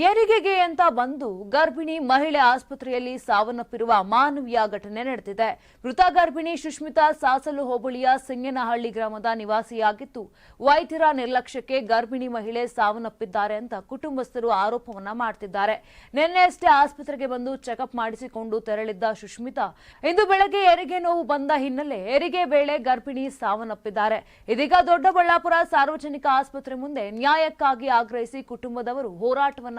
ಹೆರಿಗೆಗೆ ಅಂತ ಬಂದು ಗರ್ಭಿಣಿ ಮಹಿಳೆ ಆಸ್ಪತ್ರೆಯಲ್ಲಿ ಸಾವನ್ನಪ್ಪಿರುವ ಮಾನವೀಯ ಘಟನೆ ನಡೆದಿದೆ. ಮೃತ ಗರ್ಭಿಣಿ ಸುಷ್ಮಿತಾ ಸಾಸಲು ಹೋಬಳಿಯ ಸಿಂಗನಹಳ್ಳಿ ಗ್ರಾಮದ ನಿವಾಸಿಯಾಗಿದ್ದು, ವೈದ್ಯರ ನಿರ್ಲಕ್ಷ್ಯಕ್ಕೆ ಗರ್ಭಿಣಿ ಮಹಿಳೆ ಸಾವನ್ನಪ್ಪಿದ್ದಾರೆ ಅಂತ ಕುಟುಂಬಸ್ಥರು ಆರೋಪವನ್ನ ಮಾಡ್ತಿದ್ದಾರೆ. ನಿನ್ನೆಯಷ್ಟೇ ಆಸ್ಪತ್ರೆಗೆ ಬಂದು ಚೆಕಪ್ ಮಾಡಿಸಿಕೊಂಡು ತೆರಳಿದ್ದ ಸುಷ್ಮಿತಾ ಇಂದು ಬೆಳಗ್ಗೆ ಎರಿಗೆ ನೋವು ಬಂದ ಹಿನ್ನೆಲೆ ಹೆರಿಗೆ ವೇಳೆ ಗರ್ಭಿಣಿ ಸಾವನ್ನಪ್ಪಿದ್ದಾರೆ. ಇದೀಗ ದೊಡ್ಡಬಳ್ಳಾಪುರ ಸಾರ್ವಜನಿಕ ಆಸ್ಪತ್ರೆ ಮುಂದೆ ನ್ಯಾಯಕ್ಕಾಗಿ ಆಗ್ರಹಿಸಿ ಕುಟುಂಬದವರು ಹೋರಾಟವನ್ನ